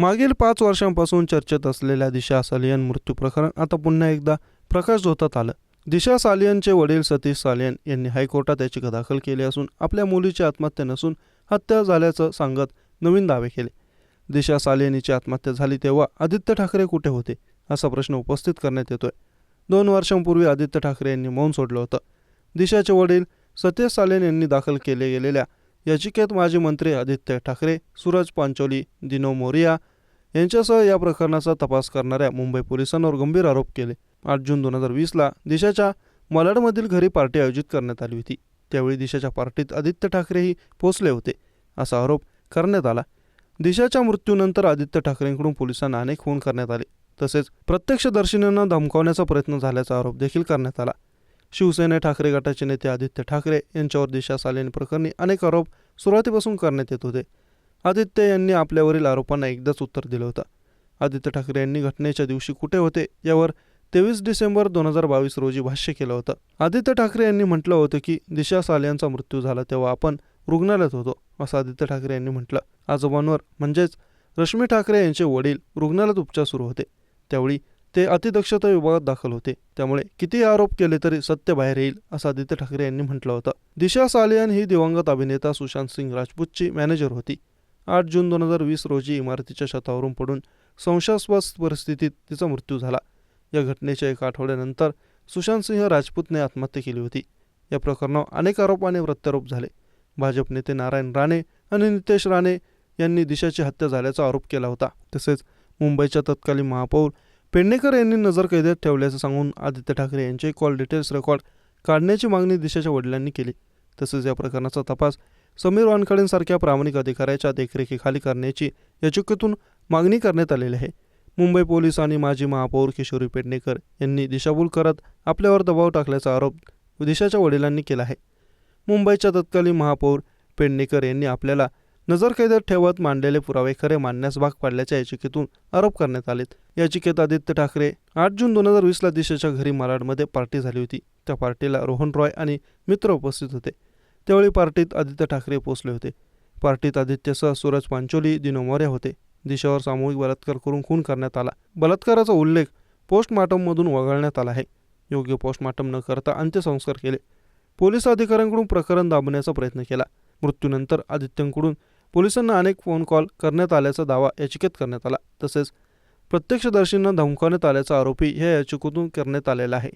मागील पाच वर्षांपासून चर्चेत असलेल्या दिशा सालियन मृत्यू प्रकरण आता पुन्हा एकदा प्रकाश झोतात आलं. दिशा सालियनचे वडील सतीश सालियन यांनी हायकोर्टात याचिका दाखल केली असून आपल्या मुलीची आत्महत्या नसून हत्या झाल्याचं सांगत नवीन दावे केले. दिशा सालियनीची आत्महत्या झाली तेव्हा आदित्य ठाकरे कुठे होते असा प्रश्न उपस्थित करण्यात येतोय. दोन वर्षांपूर्वी आदित्य ठाकरे यांनी मौन सोडलं होतं. दिशाचे वडील सतीश सालेन यांनी दाखल केले गेलेल्या याचिकेत माजी मंत्री आदित्य ठाकरे सूरज पांचोली दिनो मोरिया यांच्यासह या प्रकरणाचा तपास करणाऱ्या मुंबई पोलिसांवर गंभीर आरोप केले. आठ जून दोन हजार वीसला दिशाच्या मलाडमधील घरी पार्टी आयोजित करण्यात आली होती. त्यावेळी दिशाच्या पार्टीत आदित्य ठाकरेही पोचले होते असा आरोप करण्यात आला. दिशाच्या मृत्यूनंतर आदित्य ठाकरेंकडून पोलिसांना अनेक फोन करण्यात आले. तसेच प्रत्यक्षदर्शिनींना धमकावण्याचा प्रयत्न झाल्याचा आरोप देखील करण्यात आला. शिवसेना ठाकरे गटाचे नेते आदित्य ठाकरे यांच्यावर दिशा सालेन प्रकरणी अनेक आरोप सुरुवातीपासून करण्यात येत होते. आदित्य यांनी आपल्यावरील आरोपांना एकदाच उत्तर दिलं होतं. आदित्य ठाकरे यांनी घटनेच्या दिवशी कुठे होते यावर तेवीस डिसेंबर दोन हजार बावीस रोजी भाष्य केलं होतं. आदित्य ठाकरे यांनी म्हटलं होतं की दिशा सालियांचा मृत्यू झाला तेव्हा आपण रुग्णालयात होतो असं आदित्य ठाकरे यांनी म्हटलं. आजोबांवर म्हणजेच रश्मी ठाकरे यांचे वडील रुग्णालयात उपचार सुरू होते. त्यावेळी ते अतिदक्षता विभागात दाखल होते. त्यामुळे किती आरोप केले तरी सत्य बाहेर येईल असं आदित्य ठाकरे यांनी म्हटलं होतं. दिशा सालियान ही दिवंगत अभिनेता सुशांत सिंग राजपूतची मॅनेजर होती. आठ जून दोन हजार वीस रोजी इमारतीच्या छतावरून पडून संशयास्पद परिस्थितीत तिचा मृत्यू झाला. या घटनेच्या एका आठवड्यानंतर सुशांत सिंह राजपूतने आत्महत्या केली होती. या प्रकरणावर अनेक आरोप आणि प्रत्यारोप झाले. भाजप नेते नारायण राणे आणि नितेश राणे यांनी दिशाची हत्या झाल्याचा आरोप केला होता. तसेच मुंबईच्या तत्कालीन महापौर पेडणेकर यांनी नजरकैदेत ठेवल्याचं सांगून आदित्य ठाकरे यांचे कॉल डिटेल्स रेकॉर्ड काढण्याची मागणी दिशाच्या वडिलांनी केली. तसेच या प्रकरणाचा तपास समीर वानखडेंसारख्या प्रामाणिक अधिकाऱ्याच्या देखरेखीखाली करण्याची याचिकेतून मागणी करण्यात आलेली आहे. मुंबई पोलीस आणि माजी महापौर किशोरी पेडणेकर यांनी दिशाभूल करत आपल्यावर दबाव टाकल्याचा आरोप दिशाच्या वडिलांनी केला आहे. मुंबईच्या तत्कालीन महापौर पेडणेकर यांनी आपल्याला नजरकैदेत ठेवत मांडलेले पुरावे खरे मानण्यास भाग पाडल्याच्या याचिकेतून आरोप करण्यात आलेत. याचिकेत आदित्य ठाकरे आठ जून दोन हजार वीसला दिशेच्या घरी मालाडमध्ये पार्टी झाली होती. त्या पार्टीला रोहन रॉय आणि मित्र उपस्थित होते. त्यावेळी पार्टीत आदित्य ठाकरे पोहोचले होते. पार्टीत आदित्यसह सूरज पांचोली दिनो मोरे होते. दिशावर सामूहिक बलात्कार करून खून करण्यात आला. बलात्काराचा उल्लेख पोस्टमार्टममधून वगळण्यात आला आहे. योग्य पोस्टमार्टम न करता अंत्यसंस्कार केले. पोलीस अधिकाऱ्यांकडून प्रकरण दाबण्याचा प्रयत्न केला. मृत्यूनंतर आदित्यंकडून पोलिसांना अनेक फोन कॉल करण्यात आल्याचा दावा याचिकेत करण्यात आला. तसेच प्रत्यक्षदर्शींना धमकावण्यात आल्याचा आरोपी ह्या याचिकेतून करण्यात आलेला आहे.